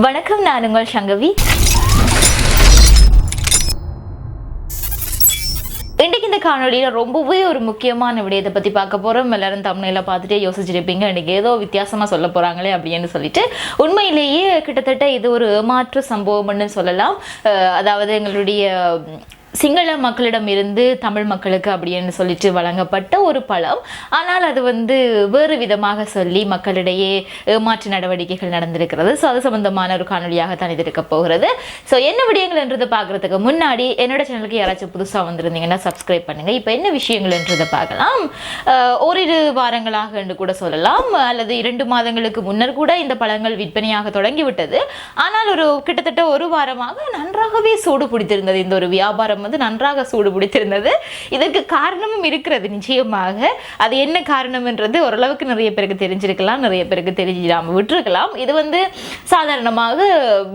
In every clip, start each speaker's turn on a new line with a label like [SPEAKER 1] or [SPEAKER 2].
[SPEAKER 1] வணக்கம் நான் உங்கள் சங்கவி. இன்றைக்கு இந்த காணொலியில் ரொம்பவே ஒரு முக்கியமான விடயத்தை பற்றி பார்க்க போகிறோம் எல்லாரும் தமிழில் பார்த்துட்டே யோசிச்சிருப்பீங்க. இன்றைக்கி ஏதோ வித்தியாசமாக சொல்ல போகிறாங்களே அப்படின்னு சொல்லிட்டு. உண்மையிலேயே கிட்டத்தட்ட இது ஒரு ஏமாற்று சம்பவம்னு சொல்லலாம். அதாவது எங்களுடைய சிங்கள மக்களிடம் இருந்து தமிழ் மக்களுக்கு அப்படின்னு சொல்லிட்டு வழங்கப்பட்ட ஒரு பழம். ஆனால் அது வந்து வேறு விதமாக சொல்லி மக்களிடையே ஏமாற்று நடவடிக்கைகள் நடந்திருக்கிறது. ஸோ அது சம்பந்தமான ஒரு காணொலியாக தான் இது இருக்க போகிறது. ஸோ என்ன விடயங்கள்ன்றதை பார்க்குறதுக்கு முன்னாடி என்னோட சேனலுக்கு யாராச்சும் புதுசாக வந்திருந்தீங்கன்னா சப்ஸ்கிரைப் பண்ணுங்கள் இப்போ என்ன விஷயங்கள்ன்றதை பார்க்கலாம். ஓரிரு வாரங்களாக என்று கூட சொல்லலாம். அல்லது இரண்டு மாதங்களுக்கு முன்னர் கூட இந்த பழங்கள் விற்பனையாக தொடங்கிவிட்டது. ஆனால் ஒரு கிட்டத்தட்ட ஒரு வாரமாக நன்றாகவே சூடு பிடித்திருந்தது இந்த ஒரு வியாபாரம் வந்து நன்றாக சூடு பிடித்திருந்தது. இதற்கு காரணமும் இருக்கிறது நிச்சயமாக. அது என்ன காரணம்ன்றது ஓரளவுக்கு நிறைய பேருக்கு தெரிஞ்சிருக்கலாம் நிறைய பேருக்கு தெரிஞ்சிடாமல் விட்டுருக்கலாம். இது வந்து சாதாரணமாக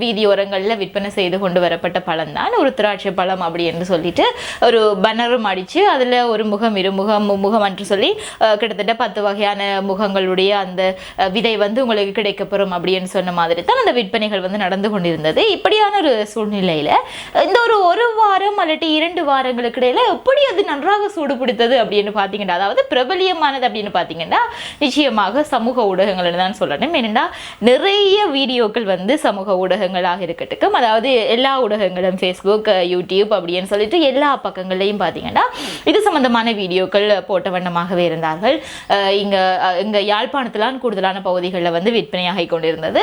[SPEAKER 1] வீதியோரங்களில் விற்பனை செய்து கொண்டு வரப்பட்ட பழம் தான். ஒரு திராட்சை பழம் அப்படி என்று சொல்லிட்டு ஒரு பன்னரும் அடித்து அதில் ஒரு முகம் இருமுகம் முகம் என்று சொல்லி கிட்டத்தட்ட பத்து வகையான முகங்களுடைய அந்த விதை வந்து உங்களுக்கு கிடைக்கப்பெறும் அப்படின்னு சொன்ன மாதிரி தான் அந்த விற்பனைகள் வந்து நடந்து கொண்டிருந்தது. இப்படியான ஒரு சூழ்நிலையில் இந்த ஒரு ஒரு வாரம் அல்லது இரண்டு வாரங்களுக்கு இடையில எப்படி அது நன்றாக சூடு பிடித்தது அப்படின்னு பார்த்தீங்கன்னா அதாவது பிரபலியமானது அப்படின்னு பார்த்தீங்கன்னா நிச்சயமாக சமூக ஊடகங்கள் தான் சொல்லணும். ஏனென்னா நிறைய வீடியோக்கள் வந்து சமூக ஊடகங்களாக இருக்கட்டும் அதாவது எல்லா ஊடகங்களும் ஃபேஸ்புக் யூடியூப் அப்படின்னு சொல்லிட்டு எல்லா பக்கங்கள்லையும் பார்த்தீங்கன்னா இது சம்மந்தமான வீடியோக்கள் போட்ட வண்ணமாகவே இருந்தார்கள். இங்கே இங்கே யாழ்ப்பாணத்திலான் கூடுதலான பகுதிகளில் வந்து விற்பனையாகி கொண்டிருந்தது.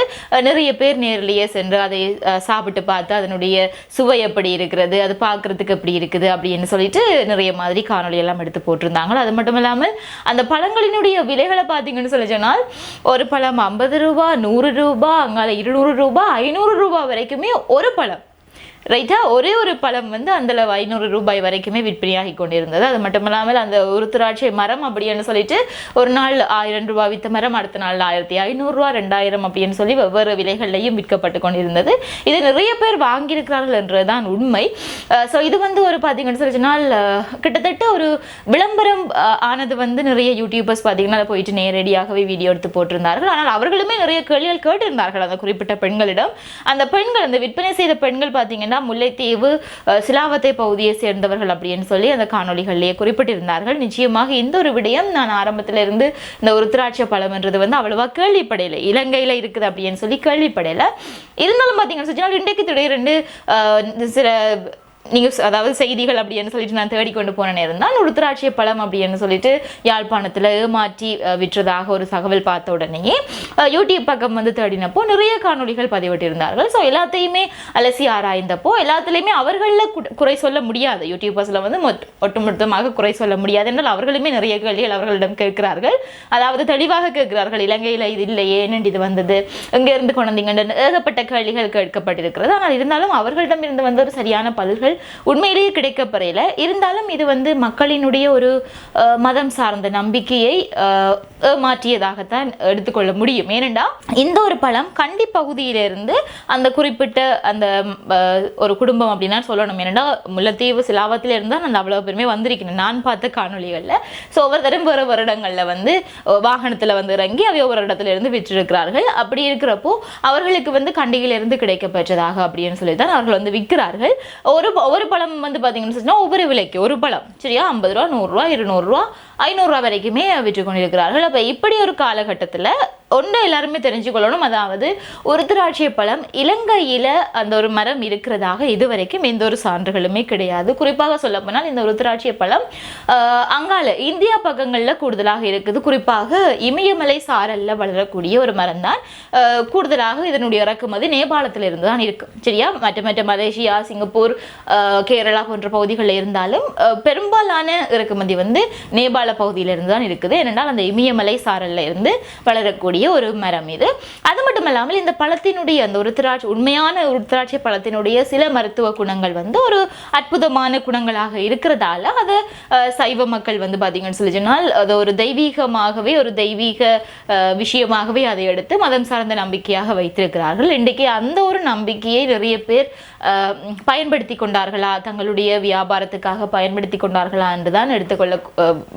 [SPEAKER 1] நிறைய பேர் நேரிலேயே சென்று அதை சாப்பிட்டு பார்த்து அதனுடைய சுவை எப்படி இருக்கிறது அது பார்க்கறதுக்கு எப்படி இருக்குது அப்படின்னு சொல்லிட்டு நிறைய மாதிரி காணொளி எல்லாம் எடுத்து போட்டிருந்தாங்க. அது மட்டும் இல்லாமல் அந்த பழங்களினுடைய விலைகளை பார்த்தீங்கன்னு சொல்லி சொன்னால் ஒரு பழம் ஐம்பது ரூபா நூறு ரூபா அங்கால இருநூறு ரூபா ஐநூறு ரூபா வரைக்குமே ஒரு பழம். ரைட்டா ஒரே ஒரு பழம் வந்து அதில் ஐநூறு ரூபாய் வரைக்குமே விற்பனையாகி கொண்டிருந்தது. அது மட்டும் இல்லாமல் அந்த ஒரு திராட்சை மரம் அப்படின்னு சொல்லிட்டு ஒரு நாள் ஆயிரம் ரூபாய் வித்த மரம் அடுத்த நாள் ஆயிரத்தி ஐநூறுரூவா ரெண்டாயிரம் அப்படின்னு சொல்லி வெவ்வேறு விலைகள்லையும் விற்கப்பட்டு கொண்டிருந்தது. இது நிறைய பேர் வாங்கியிருக்கிறார்கள் என்றதுதான் உண்மை. ஸோ இது வந்து ஒரு பார்த்தீங்கன்னு சொல்லி கிட்டத்தட்ட ஒரு விளம்பரம் ஆனது வந்து நிறைய யூடியூபர்ஸ் பார்த்தீங்கன்னா போயிட்டு நேரடியாகவே வீடியோ எடுத்து போட்டிருந்தார்கள். ஆனால் அவர்களுமே நிறைய கேள்விகள் கேட்டிருந்தார்கள் அந்த குறிப்பிட்ட பெண்களிடம். அந்த பெண்கள் அந்த விற்பனை செய்த பெண்கள் பார்த்தீங்கன்னா முல்லைத்தீவு சிலாவத்தை பகுதியை சேர்ந்தவர்கள் அப்படின்னு சொல்லி அந்த காணொளிகளிலேயே குறிப்பிட்டிருந்தார்கள். நிச்சயமாக இந்த ஒரு விடயம் நான் ஆரம்பத்திலிருந்து இந்த ஒரு திராட்சை பழம்ன்றது வந்து அவ்வளவா கேள்விப்படையில. இலங்கையில் இருக்குது அப்படின்னு சொல்லி கேள்விப்படையில. இருந்தாலும் பார்த்தீங்கன்னா சொன்னால் இன்றைக்கு திடீரென்று சில நியூஸ் அதாவது செய்திகள் அப்படின்னு சொல்லிட்டு நான் தேடிக்கொண்டு போன நேரம் தான் ஒரு பழம் அப்படின்னு சொல்லிட்டு யாழ்ப்பாணத்தில் ஏமாற்றி விற்றதாக ஒரு தகவல் பார்த்த உடனேயே யூடியூப் பக்கம் வந்து தேடினப்போ நிறைய காணொளிகள் பதிவிட்டிருந்தார்கள். ஸோ எல்லாத்தையுமே அலசி ஆராய்ந்தப்போ எல்லாத்துலேயுமே அவர்களில் குறை சொல்ல முடியாது. யூடியூபர்ஸில் வந்து ஒட்டுமொத்தமாக குறை சொல்ல முடியாது என்றால் அவர்களுமே நிறைய கேள்விகள் அவர்களிடம் கேட்கிறார்கள். அதாவது தெளிவாக கேட்கிறார்கள். இலங்கையில் இது இல்லையே ஏனென்று இது வந்தது? எங்கே இருந்து ஏகப்பட்ட கேள்விகள் கேட்கப்பட்டிருக்கிறது. ஆனால் இருந்தாலும் அவர்களிடம் இருந்து வந்த ஒரு சரியான பதில்கள் உண்மையிலேயே கிடைக்கப்பெறையில. இருந்தாலும் இது வந்து மக்களினுடைய ஒரு மதம் சார்ந்த நம்பிக்கையை மாற்றியதாகத்தான் எடுத்துக்கொள்ள முடியும். ஏனெண்டா இந்த ஒரு பழம் கண்டி பகுதியிலிருந்து அந்த குறிப்பிட்ட அந்த ஒரு குடும்பம் அப்படின்னா சொல்லணும். ஏனென்றா முல்லைத்தீவு சிலாவத்தில் இருந்தால் நான் அவ்வளோ பேருமே வந்திருக்கிறேன் நான் பார்த்த காணொளிகளில் ஸோ ஒவ்வொரு தரம் வேறு வருடங்களில் வந்து வாகனத்தில் வந்து இறங்கி அவை ஒவ்வொரு இடத்துல இருந்து விற்றிருக்கிறார்கள். அப்படி இருக்கிறப்போ அவர்களுக்கு வந்து கண்டியிலிருந்து கிடைக்கப்பெற்றதாக அப்படின்னு சொல்லி தான் அவர்கள் வந்து விற்கிறார்கள். ஒரு ஒரு பழம் வந்து பார்த்தீங்கன்னு சொன்னால் ஒவ்வொரு விலைக்கு ஒரு பழம். சரியா? ஐம்பது ரூபா நூறுரூவா இருநூறுவா ஐநூறுரூவா வரைக்குமே விற்று கொண்டிருக்கிறார்கள். அப்போ இப்படி ஒரு காலகட்டத்தில் ஒன்று எல்லாருமே தெரிஞ்சுக்கொள்ளணும். அதாவது ஒரு பழம் இலங்கையில் அந்த ஒரு மரம் இருக்கிறதாக இதுவரைக்கும் எந்த ஒரு சான்றுகளுமே கிடையாது. குறிப்பாக சொல்லப்போனால் இந்த ஒரு பழம் அங்கால இந்தியா பக்கங்களில் கூடுதலாக இருக்குது. குறிப்பாக இமயமலை சாரல்ல வளரக்கூடிய ஒரு மரம் தான் கூடுதலாக இதனுடைய இறக்குமதி நேபாளத்தில் இருந்து தான் இருக்கும் சரியா? மற்ற மற்ற மலேசியா சிங்கப்பூர் கேரளா போன்ற பகுதிகளில் இருந்தாலும் பெரும்பாலான இறக்குமதி வந்து நேபாள பகுதியிலிருந்து தான் இருக்குது. ஏனென்றால் அந்த இமயமலை சாரல்ல இருந்து வளரக்கூடிய ஒரு மரம் இது. அது மட்டும் இல்லாமல் இந்த பழத்தினுடைய அந்த ஒரு திராட்சை உண்மையான ஒரு திராட்சை பழத்தினுடைய சில மருத்துவ குணங்கள் வந்து ஒரு அற்புதமான குணங்களாக இருக்கிறதால அதை சைவ மக்கள் வந்து பார்த்தீங்கன்னு சொல்லி சொன்னால் அது ஒரு தெய்வீகமாகவே ஒரு தெய்வீக விஷயமாகவே அதை எடுத்து மதம் சார்ந்த நம்பிக்கையாக வைத்திருக்கிறார்கள். இன்றைக்கு அந்த ஒரு நம்பிக்கையை நிறைய பேர் பயன்படுத்தி கொண்டார்களா? தங்களுடைய வியாபாரத்துக்காக பயன்படுத்தி கொண்டார்களா என்று தான் எடுத்துக்கொள்ள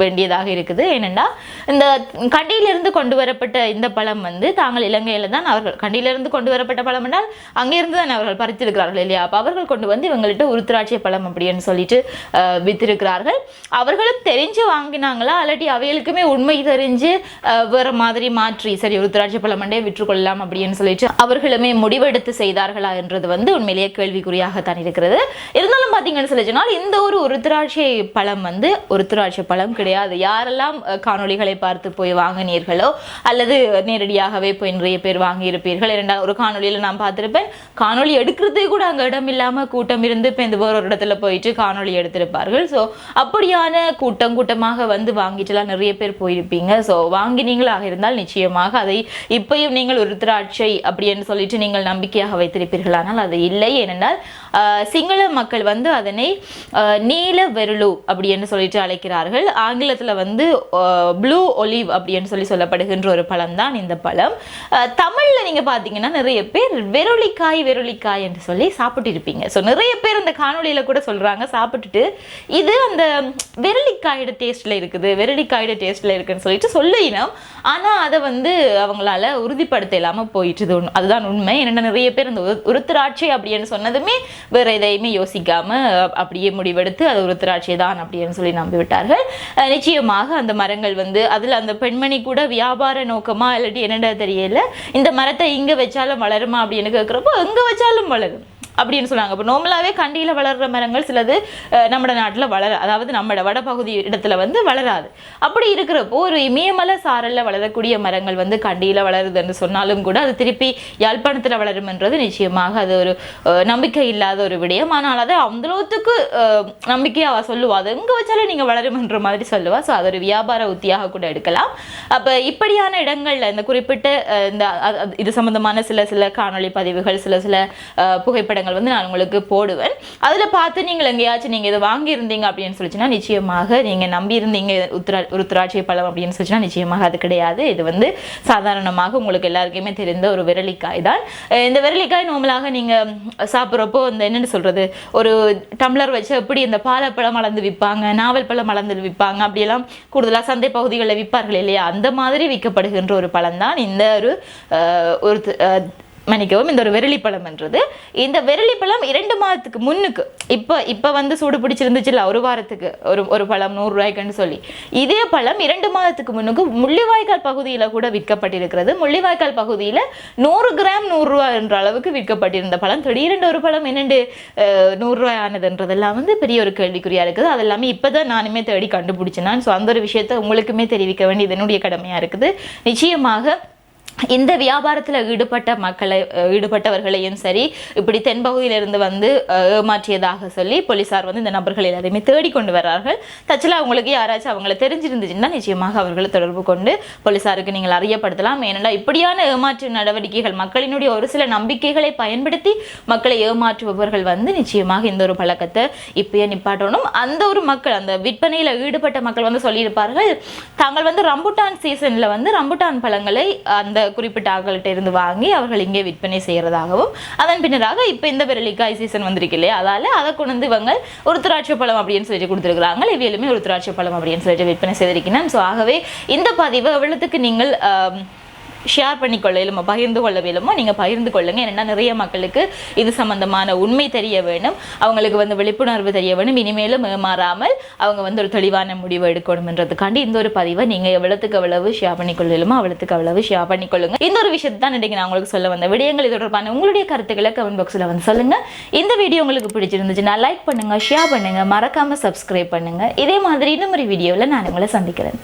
[SPEAKER 1] வேண்டியதாக இருக்குது. ஏனென்றா இந்த கண்டியிலிருந்து கொண்டு வரப்பட்ட இந்த பழம் வந்து தாங்கள் இலங்கையில் தான் அவர்கள் கண்டியிலிருந்து கொண்டு வரப்பட்ட பழம் என்றால் அங்கிருந்து தான் அவர்கள் பறித்திருக்கிறார்கள் இல்லையா? அப்போ அவர்கள் கொண்டு வந்து இவங்கள்ட்ட உருத்திராட்சை பழம் அப்படின்னு சொல்லிட்டு வித்திருக்கிறார்கள். அவர்களும் தெரிஞ்சு வாங்கினாங்களா? அல்லாட்டி அவைகளுக்குமே உண்மை தெரிஞ்சு வேறு வேற மாதிரி மாற்றி சரி உருத்ராட்சிய பழம் விற்றுக்கொள்ளலாம் அப்படின்னு சொல்லிட்டு அவர்களுமே முடிவெடுத்து செய்தார்களா என்றது வந்து உண்மையிலேயே கேள்விக்குறியாகத்தான் இருக்கிறது. இருந்தாலும் பார்த்தீங்கன்னு சொல்லி சொன்னால் இந்த ஒரு உருத்திராட்சை பழம் வந்து உருத்திராட்சை பழம் கிடையாது. யாரெல்லாம் அஹ், காணொளிகளை பார்த்து போய் வாங்கினீர்களோ அல்லது நேரடியாகவே போய் நிறைய பேர் வாங்கியிருப்பீர்கள் இரண்டாவது ஒரு காணொலியில் நான் பார்த்துருப்பேன். காணொலி எடுக்கிறதுக்கு கூட அங்கே இடம் இல்லாமல் கூட்டம் இருந்து இப்போ இந்த ஒரு இடத்துல போயிட்டு காணொலி எடுத்திருப்பார்கள். ஸோ அப்படியான கூட்டம் கூட்டமாக வந்து வாங்கிட்டுலாம் நிறைய பேர் போயிருப்பீங்க. ஸோ வாங்கினீங்களாக இருந்தால் நிச்சயமாக அதை இப்பயும் நீங்கள் ஒரு திராட்சை அப்படின்னு சொல்லிட்டு நீங்கள் நம்பிக்கையாக வைத்திருப்பீர்கள் ஆனால் அது இல்லை. ஏனென்றால் ஆஹ், சிங்கள மக்கள் வந்து அதனை நீல வெருளு அப்படின்னு சொல்லிட்டு அழைக்கிறார்கள். ஆங்கிலத்தில் வந்து ப்ளூ ஒலிவ் அப்படின்னு சொல்லி சொல்லப்படுகின்ற ஒரு பழம் தான் இந்த பழம். தமிழில் தமிழ்ல நீங்க பார்த்தீங்கன்னா நிறைய பேர் வெருளிக்காய் வெருளிக்காய் என்று சொல்லி சாப்பிட்டு இருப்பீங்க ஸோ நிறைய பேர் அந்த காணொளியில கூட சொல்றாங்க சாப்பிட்டுட்டு இது அந்த வெரளிக்காயோட டேஸ்ட்ல இருக்குது வெரளிக்காயோட டேஸ்ட்ல இருக்குன்னு சொல்லிட்டு சொல்லினோம் ஆனால் அதை வந்து அவங்களால உறுதிப்படுத்த இல்லாமல் போயிட்டுது. ஒன்று அதுதான் உண்மை. என்னென்ன நிறைய பேர் அந்த உருத்திராட்சி அப்படின்னு அப்படின்னு சொன்னதுமே வேற எதையுமே யோசிக்காம அப்படியே முடிவெடுத்து அது உருத்திராட்சை தான் அப்படின்னு சொல்லி நம்பிவிட்டார்கள். நிச்சயமாக அந்த மரங்கள் வந்து அதுல அந்த பெண்மணி கூட வியாபார நோக்கமா இல்லாட்டி என்னடா தெரியல. இந்த மரத்தை இங்க வச்சாலும் வளருமா அப்படின்னு கேட்குறப்போ எங்கே வச்சாலும் வளரும். அப்படின்னு சொன்னாங்க இப்போ நார்மலாகவே கண்டியில் வளர்கிற மரங்கள் சிலது நம்ம நாட்டில் வளர அதாவது நம்ம வடபகுதி இடத்துல வந்து வளராது. அப்படி இருக்கிறப்போ ஒரு இமயமலை சாரல்ல வளரக்கூடிய மரங்கள் வந்து கண்டியில் வளருதுன்னு சொன்னாலும் கூட அது திருப்பி யாழ்ப்பாணத்தில் வளரும்ன்றது நிச்சயமாக அது ஒரு நம்பிக்கை இல்லாத ஒரு விடயம். ஆனால் அதை அந்தளவுக்கு நம்பிக்கையாக அவ சொல்லுவா. அது எங்கே வச்சாலும் நீங்கள் வளரும்ன்ற மாதிரி சொல்லுவா. ஸோ அது ஒரு வியாபார உத்தியாக கூட எடுக்கலாம். அப்போ இப்படியான இடங்களில் இந்த குறிப்பிட்ட இந்த இது சம்மந்தமான சில சில காணொளி பதிவுகள் சில சில புகைப்படங்கள் விவரங்கள் வந்து நான் உங்களுக்கு போடுவேன். அதில் பார்த்து நீங்கள் எங்கேயாச்சும் நீங்கள் இதை வாங்கியிருந்தீங்க அப்படின்னு சொல்லிச்சுன்னா நிச்சயமாக நீங்கள் நம்பியிருந்தீங்க உத்ரா உருத்திராட்சை பழம் அப்படின்னு சொல்லிச்சுன்னா நிச்சயமாக அது கிடையாது. இது வந்து சாதாரணமாக உங்களுக்கு எல்லாருக்குமே தெரிந்த ஒரு விரலிக்காய் தான். இந்த விரலிக்காய் நார்மலாக நீங்கள் சாப்பிட்றப்போ இந்த என்னென்னு சொல்கிறது ஒரு டம்ளர் வச்சு எப்படி இந்த பாலப்பழம் அளந்து விற்பாங்க நாவல் பழம் அளந்து விற்பாங்க அப்படியெல்லாம் கூடுதலாக சந்தை பகுதிகளில் விற்பார்கள் இல்லையா? அந்த மாதிரி விற்கப்படுகின்ற ஒரு பழம் தான் இந்த ஒரு ஒரு மன்னிக்கவும் இந்த ஒரு வெரளிப்பழம் என்றது. இந்த வெரளிப்பழம் இரண்டு மாதத்துக்கு முன்னுக்கு இப்போ இப்போ வந்து சூடு பிடிச்சிருந்துச்சுல்ல ஒரு வாரத்துக்கு ஒரு ஒரு பழம் நூறுரூவாய்க்குன்னு சொல்லி. இதே பழம் இரண்டு மாதத்துக்கு முன்னுக்கு முள்ளிவாய்க்கால் பகுதியில் கூட விற்கப்பட்டிருக்கிறது. முள்ளிவாய்க்கால் பகுதியில் நூறு கிராம் நூறுரூவா என்ற அளவுக்கு விற்கப்பட்டிருந்த பழம். திடீரென்று ஒரு பழம் என்னென்று நூறுரூவாய் ஆனதுன்றதெல்லாம் வந்து பெரிய ஒரு கேள்விக்குறியாக இருக்குது. அது எல்லாமே இப்போ தான் நானுமே தேடி கண்டுபிடிச்சினான் ஸோ அந்த ஒரு விஷயத்தை உங்களுக்குமே தெரிவிக்க வேண்டியது என்னுடைய கடமையாக இருக்குது. நிச்சயமாக இந்த வியாபாரத்தில் ஈடுபட்ட மக்களை ஈடுபட்டவர்களையும் சரி இப்படி தென்பகுதியிலிருந்து வந்து ஏமாற்றியதாக சொல்லி போலீசார் வந்து இந்த நபர்கள் எல்லாரையுமே தேடி கொண்டு வர்றார்கள். தச்சில் அவங்களுக்கு யாராச்சும் அவங்கள தெரிஞ்சிருந்துச்சுன்னா நிச்சயமாக அவர்களை தொடர்பு கொண்டு போலீசாருக்கு நீங்கள் அறியப்படுத்தலாம். ஏனென்றால் இப்படியான ஏமாற்று நடவடிக்கைகள் மக்களினுடைய ஒரு சில நம்பிக்கைகளை பயன்படுத்தி மக்களை ஏமாற்றுபவர்கள் வந்து நிச்சயமாக இந்த ஒரு பழக்கத்தை இப்பயே நிப்பாட்டணும். அந்த ஒரு மக்கள் அந்த விற்பனையில் ஈடுபட்ட மக்கள் வந்து சொல்லியிருப்பார்கள் தாங்கள் வந்து ரம்புட்டான் சீசனில் வந்து ரம்புட்டான் பழங்களை அந்த குறிப்பிட்ட ஆட்கள்கிட்ட இருந்து வாங்கி அவர்கள் இங்கே விற்பனை செய்கிறதாகவும் அதன் பின்னராக இப்போ இந்த விரலிக்காய் சீசன் வந்திருக்கு இல்லையா? அதால அதை கொண்டு வந்து இவங்க ஒரு திராட்சை பழம் அப்படின்னு சொல்லிட்டு கொடுத்துருக்குறாங்க. இவையிலுமே ஒரு திராட்சை பழம் அப்படின்னு சொல்லிட்டு விற்பனை செய்திருக்கிறேன் ஸோ ஆகவே இந்த பதிவு எவ்வளவுக்கு நீங்கள் ஷேர் பண்ணிக்கொள்ள இயலுமோ பகிர்ந்து கொள்ள வேலுமோ நீங்கள் பகிர்ந்து கொள்ளுங்க. ஏன்னா நிறைய மக்களுக்கு இது சம்மந்தமான உண்மை தெரிய வேணும். அவங்களுக்கு வந்து விழிப்புணர்வு தெரிய வேணும். இனிமேலும் மாறாமல் அவங்க வந்து ஒரு தெளிவான முடிவு எடுக்கணும்ன்றதுக்காண்டி இந்த ஒரு பதிவை நீங்கள் எவ்வளோத்துக்கு எவ்வளவு ஷேர் பண்ணிக்கொள்ளலுமோ அவ்வளோத்துக்கு அவ்வளவு ஷேர் பண்ணிக்கொள்ளுங்க. இந்த ஒரு விஷயத்தை தான் இன்றைக்கு நான் உங்களுக்கு சொல்ல வந்த விடயங்கள் இது தொடர்பான உங்களுடைய கருத்துக்களை கமெண்ட் பாக்ஸில் வந்து சொல்லுங்கள் இந்த வீடியோ உங்களுக்கு பிடிச்சிருந்துச்சுன்னா லைக் பண்ணுங்கள் ஷேர் பண்ணுங்கள் மறக்காமல் சப்ஸ்கிரைப் பண்ணுங்கள் இதே மாதிரி இன்னும் ஒரு வீடியோவில் நான் உங்களை சந்திக்கிறேன்.